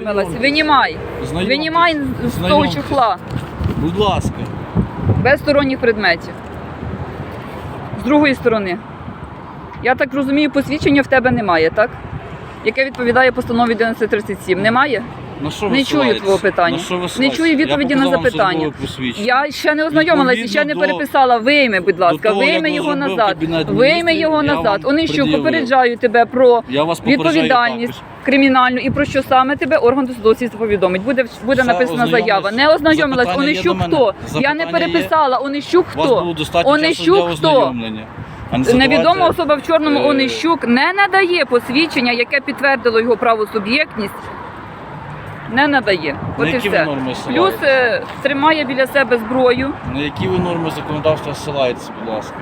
Знайомилась. Винімай. Знайомтесь. Винімай з того Знайомтесь. чохла. Будь ласка. Без сторонніх предметів. З другої сторони. Я так розумію, посвідчення в тебе немає, так? Яке відповідає постанові 1137. Немає? На що ви Не чую ссилаєтесь? твого питання. На що ви Не ссилаєтесь? чую відповіді Я на показав вам запитання. службове посвідчення. Я ще не ознайомилась і ще не до- переписала. Вийми, будь ласка, того, як вийми його назад. Кабінет Вийми його я назад. вам Онищук, пред'явив. попереджаю тебе про Я вас попереджаю відповідальність також. Кримінальну і про що саме тебе орган досудового повідомить. Буде буде Все, написана заява. Не ознайомилась. Онищук хто? Я не переписала. Онищук вас було хто? Онищук хто? Невідома особа в чорному е, Онищук не надає посвідчення, яке підтвердило його правосуб'єктність. Не надає. От На і які ви все. норми Плюс е, тримає біля себе зброю. На які ви норми законодавства ссилаєтесь, будь ласка?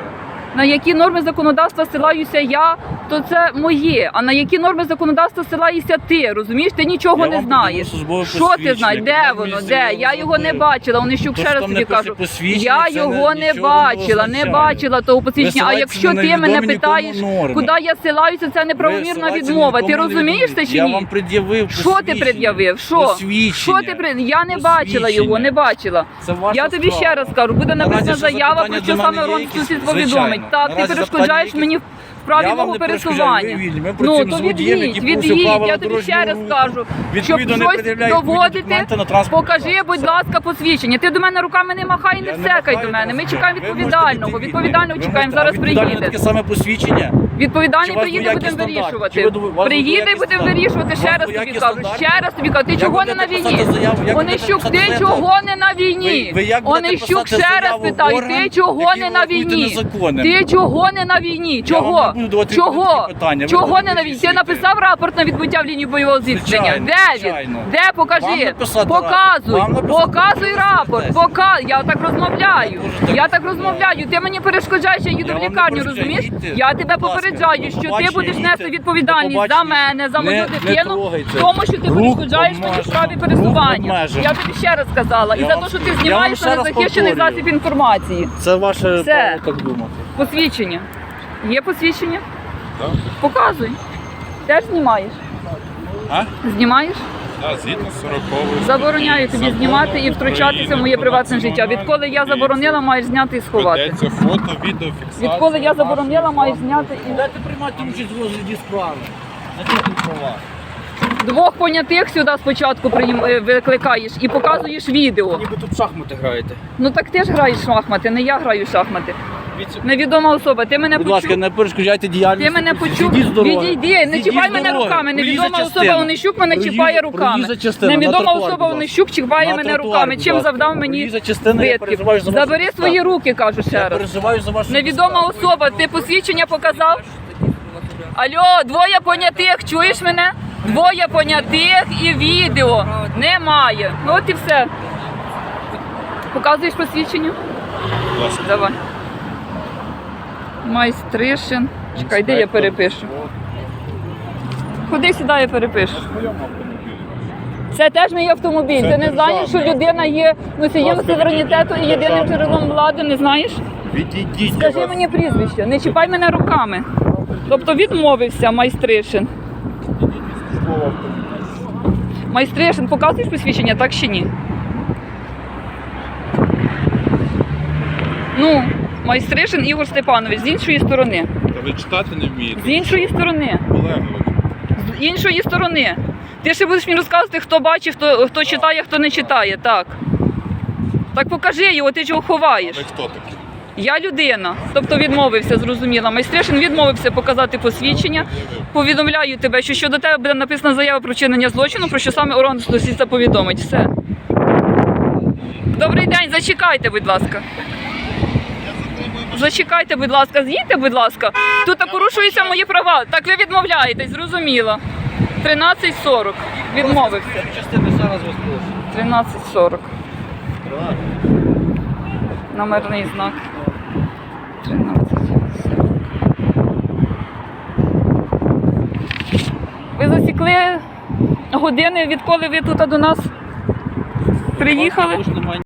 На які норми законодавства силаюся я, то це моє. А на які норми законодавства силаєшся ти? Розумієш? Ти нічого Я не вам знаєш. службове Що ти посвідчення, знаєш? Де воно? Міністрів Де? Я його не бачила. Вони То, ще що раз там тобі не пише кажу. посвідчення, Я це його не- не нічого не бачила, не означає. бачила того посвідчення. А Ви якщо ти на мене невідомі питаєш, нікому норми. куди я силаюся, це неправомірна Ви відмова. Ти нікому розумієш це чи Я ні? вам пред'явив Що ти посвідчення. пред'явив? Що? Посвідчення. Що ти пред... Я не бачила його, не бачила. Це ваша Я тобі справа. ще раз кажу, буде Наразі написана ще заява, запитання про що до саме є якісь? Звичайно. повідомить. Так, ти Наразі перешкоджаєш запитання мені в праві Я вам мого не перешкоджаю, пересування. ви вільні. Ми Ну, працюємо то з водієм, від'їдь, який порушив від'їдь, правила я тобі ще дорожнього раз руху. кажу. Щоб Відповідно, не щось відповідні доводити, документи на транспорт. покажи, будь ласка, посвідчення. Ти до мене руками не махай, не Я не всекай махаю до мене. Ми на чекаємо це. Ви відповідального. бути Відповідального. Ви чекаємо, можете- зараз відповідальне приїде. таке саме посвідчення. Чи Відповідальний у вас приїде, двоякий будемо стандарт? вирішувати. Ви дво- у вас Приїде, двоякий будемо стандарт? вирішувати. У Ще вас раз тобі двоякий кажу. стандарт? Ще раз тобі кажу. Ти Як чого не будете на писати війні? заяву? Як будете Онищук, писати ти заяву? чого не на війні? Ви- ви як будете Онищук, писати ще раз заяву в питаю, орган, ти чого який не ви на рахуєте війні? незаконним? Ти чого не на війні? Я Чого? вам буду давати Чого? питання, ви Чого будете не на війні? Ти написав рапорт на відбуття в лінію бойового зіткнення? Звичайно, Де він? звичайно. Де Вам покажи? написати Показуй, рапорт. Вам написати показуй рапорт. рапорт. Пока я так розмовляю. Так Я так розмовляю. Ти мені перешкоджаєш, я їду Я в вам не лікарню, перешкоджаю. розумієш? Їдьте. Я тебе Будь ласка. попереджаю, що ти Побачення, будеш їдьте. нести відповідальність за Побачення. мене, за мою Не- не дитину, тому, що ти Рух перешкоджаєш мені в обмежено. праві Рух пересування. обмежено. Я тобі ще раз сказала. І Я за вам- те, що ти я вам знімаєш ще раз незахищений повторюю. засіб інформації. Це ваше Все. право так думати. Посвідчення. Є посвідчення? Так. Показуй. Теж знімаєш? А? Знімаєш? Так, згідно з 40 Забороняю тобі Закону знімати і втручатися в моє приватне життя. Відколи я заборонила, маєш зняти і сховати. Ведеться фото, відео, фіксація. Відколи я заборонила, маєш зняти і Дайте приймати участь в розгляді справи. На тих права. двох понятих сюди спочатку приїм- е, викликаєш і показуєш відео. Ніби тут шахмати граєте. Ну так ти ж граєш в шахмати, не я граю в шахмати. Невідома особа, ти мене Будь ласка, почув. не перешкоджайте діяльність. Ти мене почув. Відійди, не чіпай мене руками. Невідома особа Онищук мене чіпає руками. Невідома особа. Онищук чіпає мене руками. Чим завдав мені Проїжджа битків. переживаю за вашу Забери свої руки, кажу ще раз. переживаю за вашу Невідома особа, ти посвідчення показав? Алло, двоє понятих, чуєш мене? Двоє понятих і відео. Немає. Ну от і все. Показуєш посвідчення? Давай. Майстришин. Чекай, де я перепишу? Ходи сюди, я перепишу. Це теж мій автомобіль. Це Ти не знаєш, що державний. людина є носієм ласка, суверенітету і єдиним державний. джерелом влади, не знаєш? Відійдіть. Скажи вас- мені прізвище, не чіпай мене руками. Тобто відмовився майстришин. Майстришин, показуєш посвідчення, так чи ні? Ну, майстришин Ігор Степанович з іншої сторони. Та ви читати не вмієте. З іншої сторони. З іншої сторони. Ти ще будеш мені розказувати, хто бачить, хто, хто читає, хто не читає. Так. Так покажи його, ти чого ховаєш. Ви хто такий? Я людина, тобто відмовився, зрозуміла. Майстришин відмовився показати посвідчення. Повідомляю тебе, що щодо тебе буде написана заява про вчинення злочину, про що саме орган слідства повідомить. Все. Добрий день, зачекайте, будь ласка. Зачекайте, будь ласка, з'їдьте, будь ласка. Тут порушуються мої права. Так ви відмовляєтесь, зрозуміло. 13.40. Відмовився. Частини зараз вас прошу. 13.40. Номерний знак. 13.40. Ви засікли години, відколи ви тут до нас приїхали?